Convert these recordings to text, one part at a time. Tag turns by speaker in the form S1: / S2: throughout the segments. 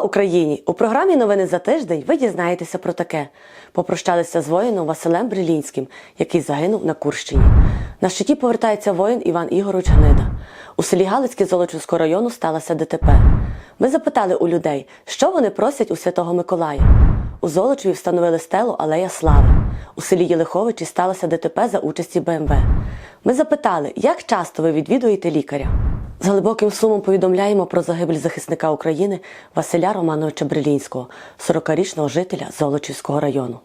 S1: Україні! У програмі Новини за тиждень ви дізнаєтеся про таке. Попрощалися з воїном Василем Брилінським, який загинув на Курщині. На щиті повертається воїн Іван Ігорович Гнида. У селі Галицьке Золочівського району сталося ДТП. Ми запитали у людей, що вони просять у Святого Миколая. У Золочеві встановили стелу Алея Слави. У селі Єлиховичі сталося ДТП за участі БМВ. Ми запитали, як часто ви відвідуєте лікаря. З глибоким сумом повідомляємо про загибель захисника України Василя Романовича Брилінського, 40-річного жителя Золочівського району.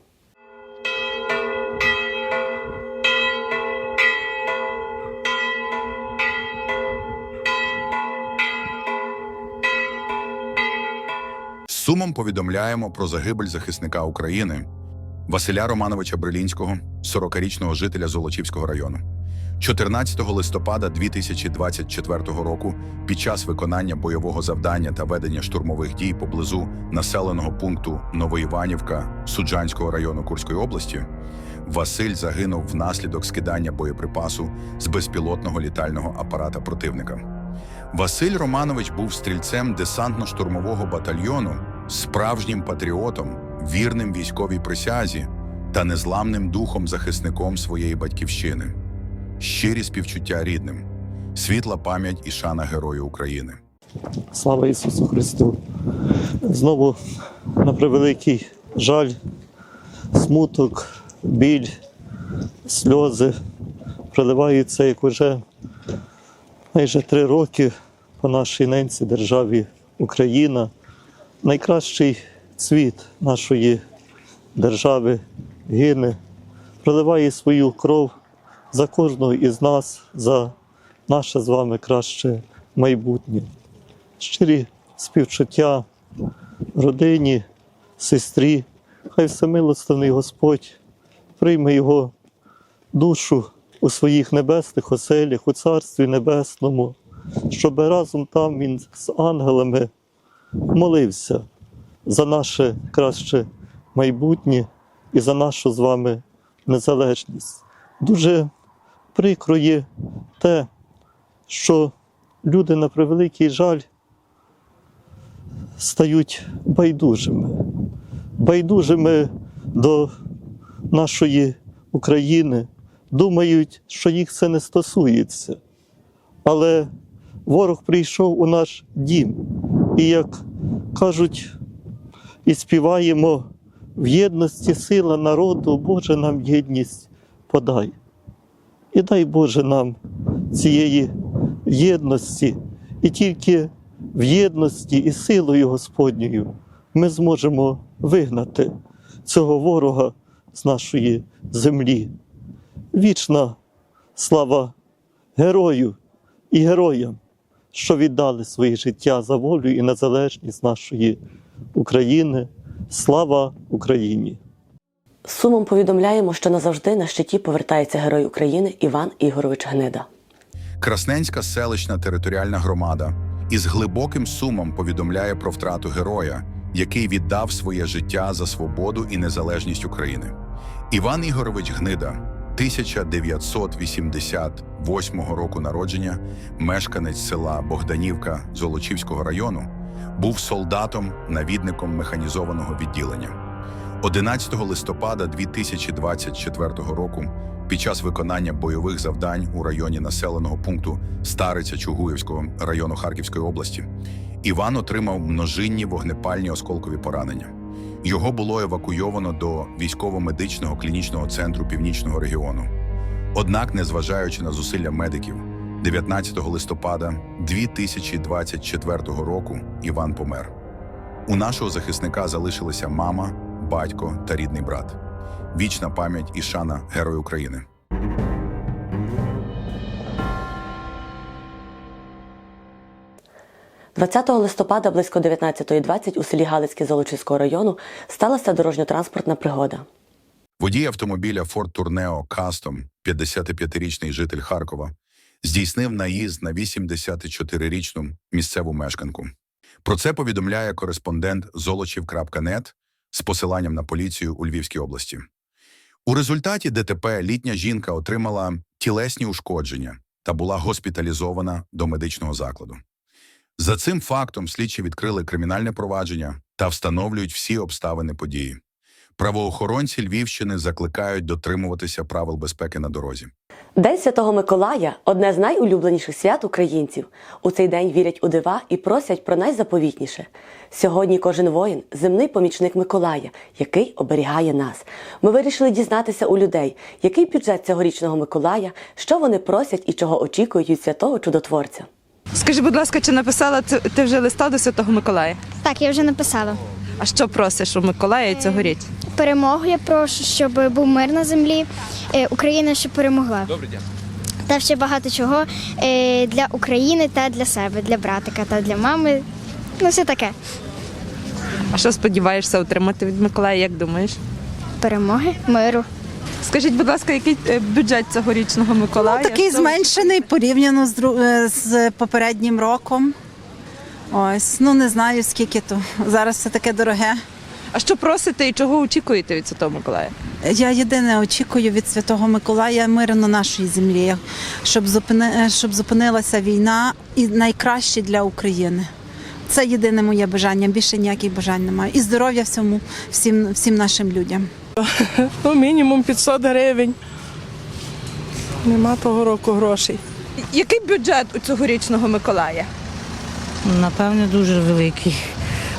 S2: Сумом повідомляємо про загибель захисника України Василя Романовича Брилінського, 40-річного жителя Золочівського району. 14 листопада 2024 року, під час виконання бойового завдання та ведення штурмових дій поблизу населеного пункту Новоіванівка Суджанського району Курської області, Василь загинув внаслідок скидання боєприпасу з безпілотного літального апарата противника. Василь Романович був стрільцем десантно-штурмового батальйону, справжнім патріотом, вірним військовій присязі та незламним духом захисником своєї батьківщини. Щирі співчуття рідним, світла пам'ять і шана Герою України.
S3: Слава Ісусу Христу! Знову на превеликий жаль, смуток, біль, сльози проливаються, як уже майже три роки по нашій ненці державі Україна, найкращий цвіт нашої держави гине, проливає свою кров за кожного із нас, за наше з вами краще майбутнє щирі співчуття родині, сестрі, хай всемилостивний Господь прийме його душу у своїх небесних оселях, у Царстві Небесному, щоб разом там він з ангелами молився за наше краще майбутнє і за нашу з вами незалежність. Дуже прикро є те, що люди на превеликий жаль стають байдужими, байдужими до нашої України, думають, що їх це не стосується. Але ворог прийшов у наш дім, і як кажуть, і співаємо в єдності сила народу, Боже нам єдність подай. І дай Боже нам цієї єдності, і тільки в єдності і силою Господньою ми зможемо вигнати цього ворога з нашої землі. Вічна слава герою і героям, що віддали своє життя за волю і незалежність нашої України. Слава Україні!
S1: Сумом повідомляємо, що назавжди на щиті повертається герой України Іван Ігорович Гнида.
S2: Красненська селищна територіальна громада із глибоким сумом повідомляє про втрату героя, який віддав своє життя за свободу і незалежність України. Іван Ігорович Гнида, 1988 року народження, мешканець села Богданівка Золочівського району, був солдатом, навідником механізованого відділення. 11 листопада 2024 року під час виконання бойових завдань у районі населеного пункту Стариця Чугуївського району Харківської області Іван отримав множинні вогнепальні осколкові поранення. Його було евакуйовано до військово-медичного клінічного центру північного регіону. Однак, незважаючи на зусилля медиків, 19 листопада 2024 року Іван помер. У нашого захисника залишилися мама, батько та рідний брат. Вічна пам'ять і шана Герою України.
S1: – 20 листопада близько 19.20 у селі Галицьке Золочівського району сталася дорожньо-транспортна пригода.
S2: Водій автомобіля Ford Tourneo Custom, 55-річний житель Харкова, здійснив наїзд на 84-річну місцеву мешканку. Про це повідомляє кореспондент Золочів.нет з посиланням на поліцію у Львівській області. У результаті ДТП літня жінка отримала тілесні ушкодження та була госпіталізована до медичного закладу. За цим фактом слідчі відкрили кримінальне провадження та встановлюють всі обставини події. Правоохоронці Львівщини закликають дотримуватися правил безпеки на дорозі.
S1: День Святого Миколая одне з найулюбленіших свят українців. У цей день вірять у дива і просять про найзаповітніше. Сьогодні кожен воїн земний помічник Миколая, який оберігає нас. Ми вирішили дізнатися у людей, який бюджет цьогорічного Миколая, що вони просять і чого очікують від святого чудотворця.
S4: Скажи, будь ласка, чи написала ти- ти вже листа до Святого Миколая?
S5: Так, я вже написала.
S4: А що просиш у Миколая цьогоріч?
S5: Перемогу я прошу, щоб був мир на землі, е, Україна щоб перемогла. Та ще багато чого е, для України та для себе, для братика та для мами. Ну, все таке.
S4: А що сподіваєшся отримати від Миколая, як думаєш?
S5: Перемоги, миру.
S4: Скажіть, будь ласка, який е, бюджет цьогорічного Миколая?
S6: Такий зменшений порівняно з, з попереднім роком. Ось, ну не знаю скільки то. Зараз все таке дороге.
S4: А що просите і чого очікуєте від Святого Миколая?
S6: Я єдине очікую від Святого Миколая миру на нашій землі, щоб, зупини, щоб зупинилася війна і найкраще для України. Це єдине моє бажання, більше ніяких бажань немає. І здоров'я всьому, всім, всім нашим людям.
S7: Ну, мінімум 500 гривень. Нема того року грошей.
S4: Який бюджет у цьогорічного Миколая?
S8: Напевне, дуже великий.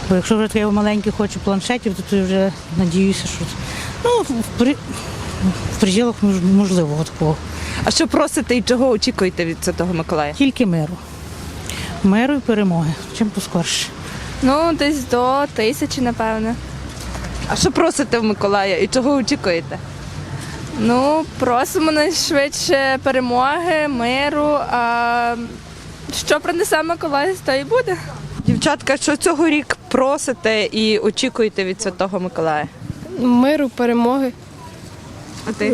S8: Бо якщо вже я маленький хочу планшетів, то ти вже надіюся, що ну, в, при... в пределах можливого такого.
S4: А що просите і чого очікуєте від Святого Миколая?
S8: Тільки миру. Миру і перемоги. Чим поскорше.
S9: Ну, десь до тисячі, напевне.
S4: А що просите в Миколая і чого очікуєте?
S9: Ну, просимо найшвидше перемоги, миру. А що принесе Миколай, то і буде.
S4: Дівчатка, що цього рік просите і очікуєте від Святого Миколая?
S10: Миру, перемоги,
S4: А ти?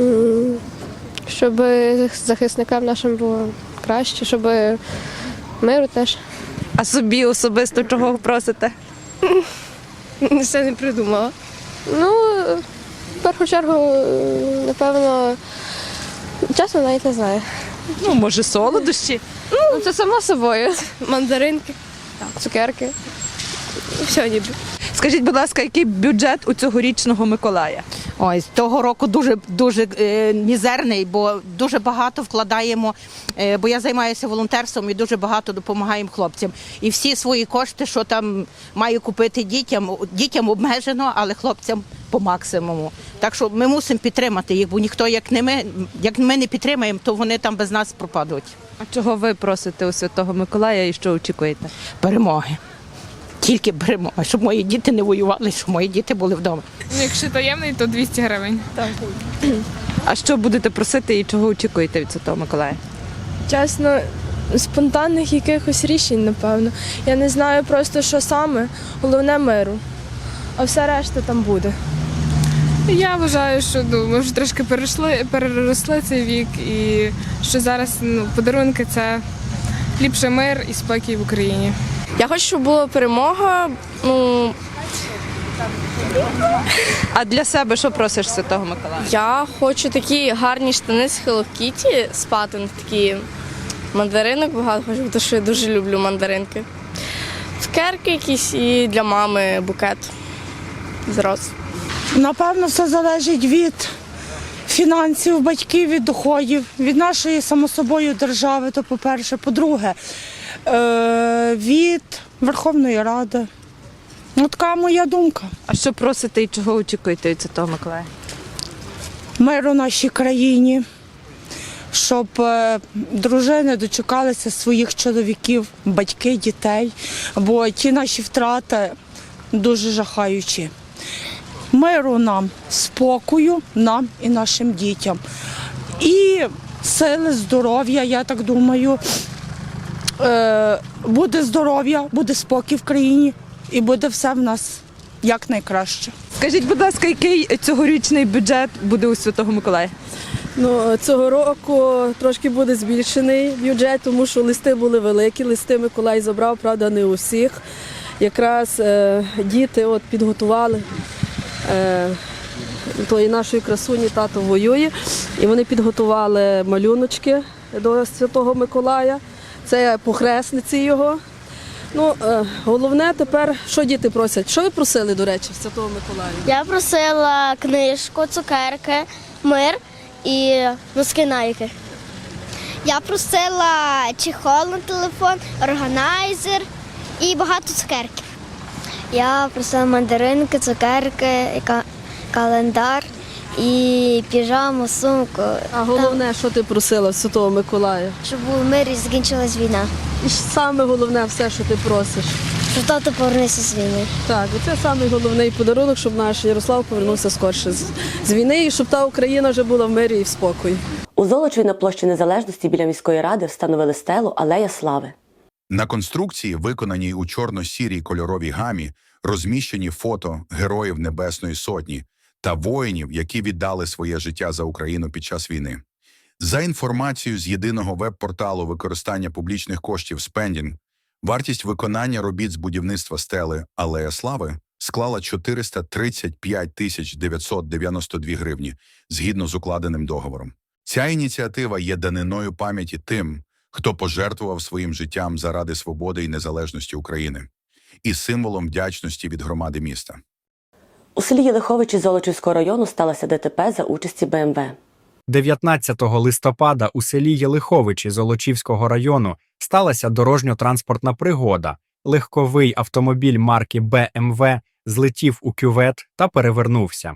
S10: щоб захисникам нашим було краще, щоб миру теж.
S4: А собі особисто чого просите?
S10: Все не придумала. Ну, в першу чергу, напевно, чесно навіть не знаю.
S4: Ну, може, солодощі?
S10: Ну, це само собою. Мандаринки, цукерки. Все ніби.
S4: Скажіть, будь ласка, який бюджет у цьогорічного Миколая?
S11: Ось того року дуже дуже е, мізерний, бо дуже багато вкладаємо. Е, бо я займаюся волонтерством і дуже багато допомагаємо хлопцям. І всі свої кошти, що там маю купити дітям, дітям обмежено, але хлопцям по максимуму. Так що ми мусимо підтримати їх, бо ніхто як не ми, як ми не підтримаємо, то вони там без нас пропадуть.
S4: А чого ви просите у Святого Миколая і що очікуєте?
S11: Перемоги. Тільки перемоги, щоб мої діти не воювали, щоб мої діти були вдома.
S9: Ну, якщо таємний, то 200 гривень.
S4: А що будете просити і чого очікуєте від Святого Миколая?
S10: Чесно, спонтанних якихось рішень, напевно. Я не знаю просто, що саме. Головне миру. А все решта там буде.
S9: Я вважаю, що ну, ми вже трошки перейшли, переросли цей вік, і що зараз ну, подарунки це ліпше мир і спокій в Україні.
S10: Я хочу, щоб була перемога. Ну,
S4: А для себе що просиш Святого Миколая?
S10: Я хочу такі гарні штани з Hello Kitty, з патент, такі мандаринок багато хочу, тому що я дуже люблю мандаринки. Цукерки якісь і для мами букет з роз.
S6: Напевно, все залежить від фінансів, батьків, від доходів, від нашої само собою держави, то по-перше. По-друге, від Верховної Ради. Ну, така моя думка.
S4: А що просите і чого очікуєте від Святого Миколая?
S6: Миру нашій країні, щоб е, дружини дочекалися своїх чоловіків, батьки, дітей, бо ті наші втрати дуже жахаючі. Миру нам, спокою нам і нашим дітям. І сили, здоров'я, я так думаю. Е, буде здоров'я, буде спокій в країні і буде все в нас як найкраще.
S4: Скажіть, будь ласка, який цьогорічний бюджет буде у Святого Миколая?
S7: Ну, цього року трошки буде збільшений бюджет, тому що листи були великі. Листи Миколай забрав, правда, не усіх. Якраз е, діти от підготували. Е, тої нашої красуні тато воює, і вони підготували малюночки до Святого Миколая. Це похресниці його. Ну, е, головне тепер, що діти просять? Що ви просили, до речі, в Святого Миколая?
S5: Я просила книжку, цукерки, мир і носки найки. Я просила чехол на телефон, органайзер і багато цукерків. Я просила мандаринки, цукерки, календар і піжаму, сумку.
S7: А головне, що ти просила Святого Миколая?
S5: Щоб був мир і закінчилась війна.
S7: І ж саме головне все, що ти просиш.
S5: Щоб тато повернувся з війни.
S7: Так, і це самий головний подарунок, щоб наш Ярослав повернувся скорше з, з війни і щоб та Україна вже була в мирі і в спокої.
S1: У Золочеві на площі Незалежності біля міської ради встановили стелу Алея Слави.
S2: На конструкції, виконаній у чорно-сірій кольоровій гамі, розміщені фото героїв Небесної Сотні та воїнів, які віддали своє життя за Україну під час війни. За інформацією з єдиного веб-порталу використання публічних коштів Spending, вартість виконання робіт з будівництва стели Алея Слави склала 435 тисяч 992 гривні згідно з укладеним договором. Ця ініціатива є даниною пам'яті тим, хто пожертвував своїм життям заради свободи і незалежності України, і символом вдячності від громади міста.
S1: У селі Єлиховичі Золочівського району сталося ДТП за участі БМВ.
S12: 19 листопада у селі Єлиховичі Золочівського району сталася дорожньо-транспортна пригода. Легковий автомобіль марки БМВ злетів у кювет та перевернувся.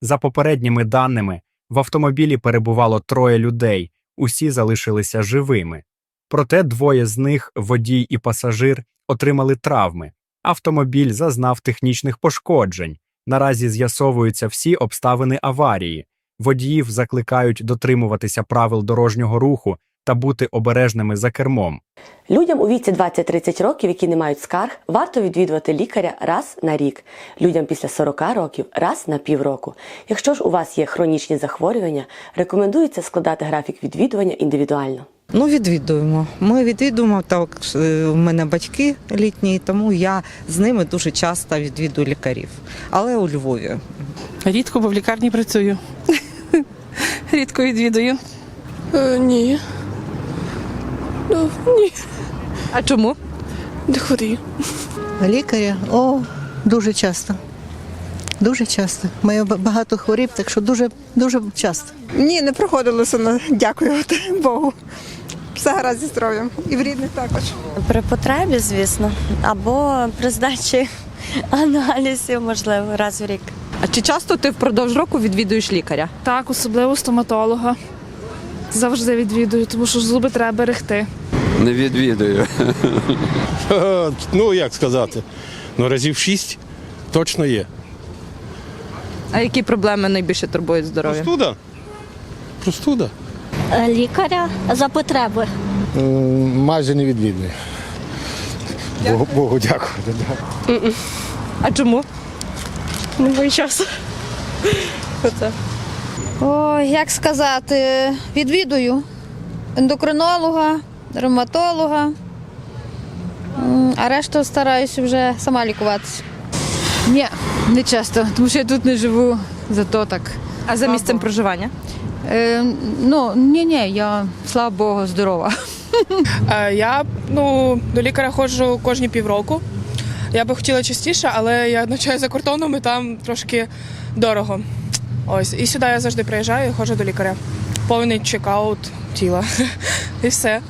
S12: За попередніми даними, в автомобілі перебувало троє людей, усі залишилися живими. Проте двоє з них, водій і пасажир, отримали травми. Автомобіль зазнав технічних пошкоджень. Наразі з'ясовуються всі обставини аварії. Водіїв закликають дотримуватися правил дорожнього руху та бути обережними за кермом.
S1: Людям у віці 20-30 років, які не мають скарг, варто відвідувати лікаря раз на рік. Людям після 40 років раз на півроку. Якщо ж у вас є хронічні захворювання, рекомендується складати графік відвідування індивідуально.
S13: Ну, відвідуємо. Ми відвідуємо так. е, У мене батьки літні, тому я з ними дуже часто відвідую лікарів. Але у Львові.
S14: Рідко, бо в лікарні працюю. Рідко відвідую.
S9: Е, ні. Ну, ні.
S4: А чому?
S9: Не хворію.
S13: Лікаря? О, дуже часто. Дуже часто. Маю багато хворіб, так що дуже, дуже часто.
S14: Ні, не приходилося на дякувати Богу. Все гаразд зі здоров'ям. І в рідних також.
S10: При потребі, звісно, або при здачі аналізів, можливо, раз в рік.
S4: А чи часто ти впродовж року відвідуєш лікаря?
S9: Так, особливо стоматолога. Завжди відвідую, тому що зуби треба берегти.
S15: Не відвідую.
S16: Ну, як сказати, ну разів шість точно є.
S4: А які проблеми найбільше турбують здоров'я?
S16: Простуда. Простуда.
S5: Лікаря за потреби.
S16: Майже не відвідую. Богу, Богу дякую.
S4: А чому?
S10: Немає часу.
S5: О, як сказати, відвідую ендокринолога, ревматолога, а решту стараюся вже сама лікуватися.
S4: Ні, не часто, тому що я тут не живу, зато так. А за місцем проживання?
S14: Е, ну, ні, ні, я, слава Богу, здорова.
S9: Я ну, до лікаря ходжу кожні півроку. Я би хотіла частіше, але я навчаю за кордоном і там трошки дорого. Ось. І сюди я завжди приїжджаю і ходжу до лікаря. Повний чекаут тіла. І все.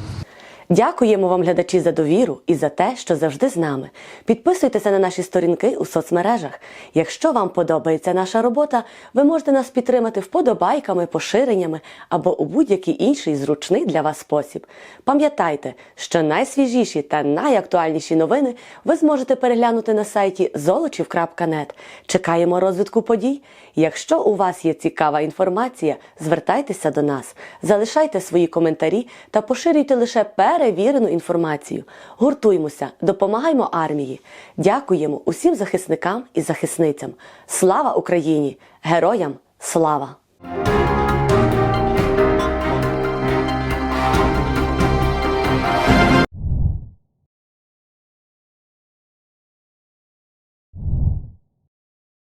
S1: Дякуємо вам, глядачі, за довіру і за те, що завжди з нами. Підписуйтеся на наші сторінки у соцмережах. Якщо вам подобається наша робота, ви можете нас підтримати вподобайками, поширеннями або у будь-який інший зручний для вас спосіб. Пам'ятайте, що найсвіжіші та найактуальніші новини ви зможете переглянути на сайті золочів.нет. Чекаємо розвитку подій. Якщо у вас є цікава інформація, звертайтеся до нас, залишайте свої коментарі та поширюйте лише перевірену інформацію. Гуртуймося, допомагаймо армії. Дякуємо усім захисникам і захисницям. Слава Україні! Героям слава!